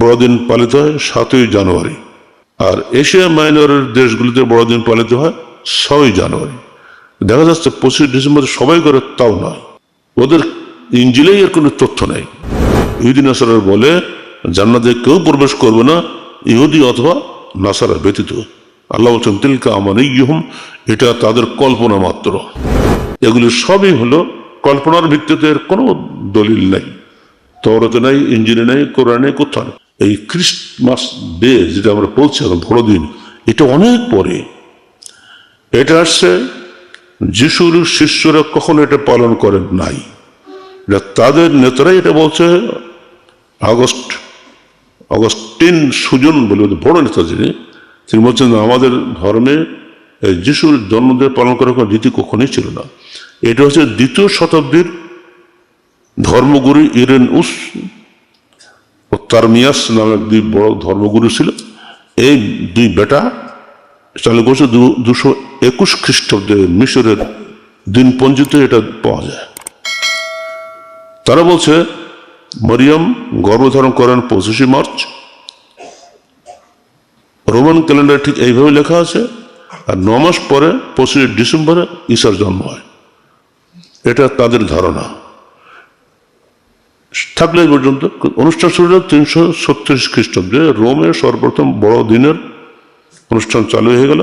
বড়দিন পালিত হয় সাতই জানুয়ারি। আর এশিয়া মাইনরের দেশগুলিতে বড়দিন পালিত হয় ছয়ই জানুয়ারি। দেখা যাচ্ছে পঁচিশ ডিসেম্বর সবাই করে তাও নয়। ওদের ইঞ্জিলেই এর কোনো তথ্য নেই। ইহুদি নাসারা বলে, জান্নাতে কেউ প্রবেশ করবে না, ইহুদি অথবা নাসারা ব্যতীত। আল্লাহ বলছেন, তিলকা আমার ইহুম এটা তাদের কল্পনা মাত্র। এগুলি সবই হলো কল্পনার ভিত্তিতে এর কোনো দলিল নেই। তরতে নাই ইঞ্জিনে নেই, কোরআনে কোথাও। এই ক্রিসমাস ডে যেটা আমরা বলছি এখন বড়দিন, এটা অনেক পরে। এটা আসছে যিশুর শিষ্যরা কখনো এটা পালন করেন নাই। এটা তাদের নেতারাই এটা বলছে, আগস্ট অগস্টিন সুজন বলে বড় নেতা যিনি, তিনি বলছেন আমাদের ধর্মে যিশুর জন্মদিন পালন করার কোনো রীতি কখনোই ছিল না। এটা হচ্ছে দ্বিতীয় শতাব্দীর ধর্মগুরু ইরেন উস তারমিয়াস নামে দুই বড় ধর্মগুরু ছিল। এই দুই বেটা চালু করছে দুশো একুশ খ্রিস্টাব্দে মিশরের দিনপঞ্জিতে এটা পাওয়া যায়। তারা বলছে, মরিয়ম গর্ভধারণ করেন পঁচিশে মার্চ। রোমান ক্যালেন্ডার ঠিক এইভাবে লেখা আছে, আর ন মাস পরে পঁচিশে ডিসেম্বরে ঈশার জন্ম হয়। এটা তাদের ধারণা। থাকলে পর্যন্ত। অনুষ্ঠান শুরু হলো তিনশো ছত্রিশ খ্রিস্টাব্দে। রোমে সর্বপ্রথম বড় দিনের অনুষ্ঠান চালু হয়ে গেল।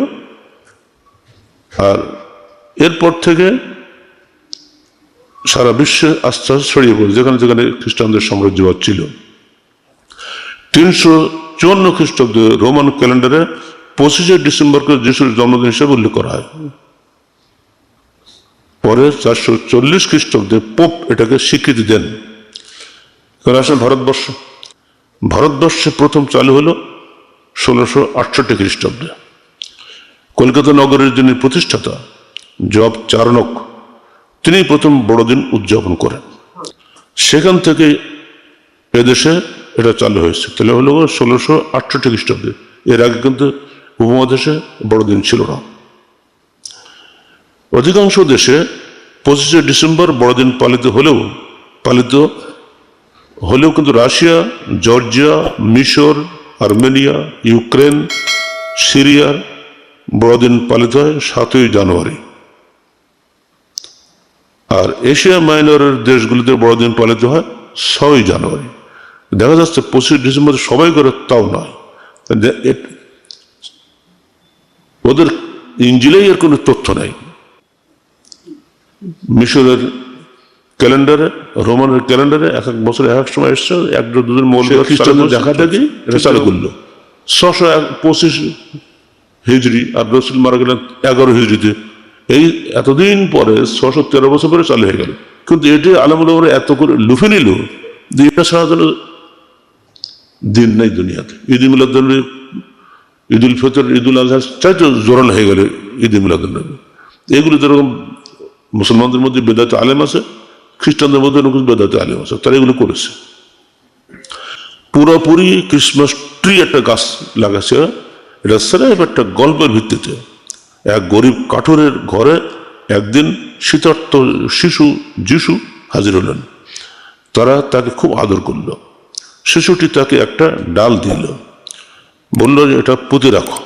আর এরপর থেকে সারা বিশ্বে আস্তে আস্তে ছড়িয়ে পড়ে, যেখানে যেখানে খ্রিস্টানদের সাম্রাজ্যবাদ ছিল তিনশো চুয়ান্ন খ্রিস্টাব্দে রোমান ক্যালেন্ডারে পঁচিশে ডিসেম্বরকে যিশুর জন্মদিন হিসেবে উল্লেখ করা হয়। পরে চারশো চল্লিশ খ্রিস্টাব্দে পোপ এটাকে স্বীকৃতি দেন। এবার আসেন ভারতবর্ষ। ভারতবর্ষে প্রথম চালু হলো ষোলোশো আটষট্টি খ্রিস্টাব্দে। কলকাতা নগরের যিনি প্রতিষ্ঠাতা, জব চারণক তিনি প্রথম বড়দিন উদযাপন করেন। সেখান থেকে এদেশে এটা চালু হয়েছে। তাহলে হলো ষোলোশো আটষট্টি খ্রিস্টাব্দে। এর আগে কিন্তু উপমহাদেশে বড়দিন ছিল না। অধিকাংশ দেশে পঁচিশে ডিসেম্বর বড়দিন পালিত হলেও পালিত হলেও কিন্তু রাশিয়া, জর্জিয়া, মিশর, আর্মেনিয়া, ইউক্রেন সিরিয়ার বড়দিন পালিত হয় সাতই জানুয়ারি। আর এশিয়া মাইনরের দেশগুলিতে বড়দিন পালিত হয় ছয়ই জানুয়ারি। দেখা যাচ্ছে পঁচিশ ডিসেম্বর সবাই করে তাও নয়। ওদের ইঞ্জিলেই এর কোনো তথ্য নেই। মিশরের ক্যালেন্ডারে রোমানের ক্যালেন্ডারে এক এক বছর এক এক সময় এসছে এক দুদিন মৌল খ্রিস্টানদের দেখা দেখি এটা চালু করল। ছশো এক পঁচিশ হিজড়ি আর রসুল মারা গেলেন এগারো হিজড়িতে। এই এতদিন পরে ছশো তেরো বছর পরে চালু হয়ে গেল। কিন্তু এটি আলমুল এত করে লুফে নিল যে এটা ছাড়া যেন দিন নাই দুনিয়াতে। ঈদ মিলাদ ঈদ উল ফিতর ঈদ উল আজহার চাইতে জোরাল হয়ে গেল ঈদ মিলাদ এগুলো যেরকম মুসলমানদের মধ্যে বেদাতে আলেম আছে খ্রিস্টানদের মধ্যে এরকম বেদাতে আলেম আছে, তারা এগুলো করেছে। পুরোপুরি ক্রিসমাস ট্রি একটা গাছ লাগাচ্ছে এটা স্রেফ একটা গল্পের ভিত্তিতে। এক গরিব কাঠুরের ঘরে একদিন শীতার্থ শিশু যিশু হাজির হলেন। তারা তাকে খুব আদর করল। শিশুটি তাকে একটা ডাল দিল। বলল যে, এটা পুঁতে রাখো।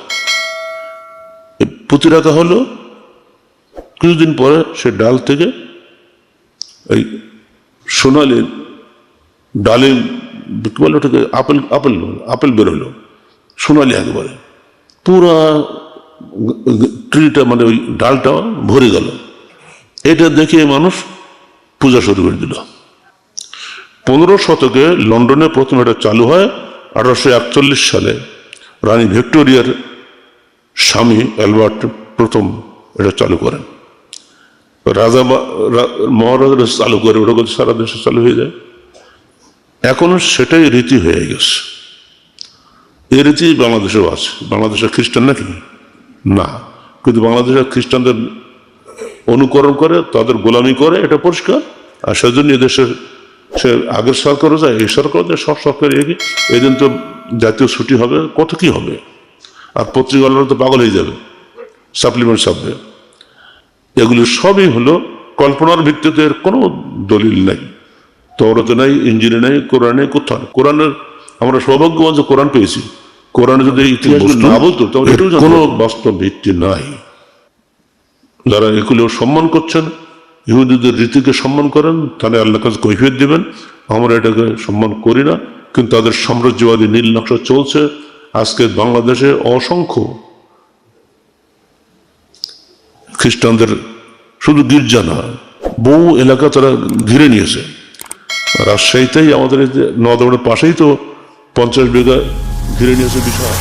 পুঁতে রাখা হলো। কিছুদিন পরে সে ডাল থেকে এই সোনালি ডালে কি বলে ওটাকে? আপেল আপেল আপেল বেরোলো সোনালি একবারে পুরা ট্রিটা মানে ওই ডালটা ভরে গেল। এটা দেখে মানুষ পূজা শুরু করে দিল। পনেরো শতকে লন্ডনে প্রথম এটা চালু হয় আঠারোশো একচল্লিশ সালে। রানী ভিক্টোরিয়ার স্বামী অ্যালবার্ট প্রথম এটা চালু করেন। রাজা মহারাজারা চালু করে, ওটা সারা দেশে চালু হয়ে যায়। এখনও সেটাই রীতি হয়ে গেছে। এই রীতি বাংলাদেশেও আছে। বাংলাদেশের খ্রিস্টান নাকি? না। কিন্তু বাংলাদেশের খ্রিস্টানদের অনুকরণ করে, তাদের গোলামি করে, এটা পরিষ্কার। আর সেজন্য এদেশের সে আগের সরকারও যায়, এই সরকারও যায়, সব সরকার এগিয়ে। এদিন তো জাতীয় ছুটি হবে, কত কি হবে? আর পত্রিকালরা তো পাগল হয়ে যাবে সাপ্লিমেন্ট ছাপবে। এগুলি সবই হলো কল্পনার ভিত্তিতে এর কোনো দলিল নেই। তরতে নাই ইঞ্জিনে নেই কোরআনে কোথাও কোরআনের আমরা সৌভাগ্যবান যে কোরআন পেয়েছি। কোরআনে যদি ইতিহাস না বলতো তাহলে এটাও কোনো বাস্তব ভিত্তি নাই। যারা এগুলো সম্মান করছেন ইহুদিদের রীতিকে সম্মান করেন তাহলে আল্লাহ কাছে কৈফিয়ত দিবেন। আমরা এটাকে সম্মান করি না কিন্তু তাদের সাম্রাজ্যবাদী নীল নকশা চলছে। আজকে বাংলাদেশে অসংখ্য খ্রিস্টানদের শুধু গির্জা না, বহু এলাকা তারা ঘিরে নিয়েছে। রাজশাহীতেই আমাদের নদের পাশেই তো পঞ্চাশ বিঘা ঘিরে নিয়েছে বিশাল।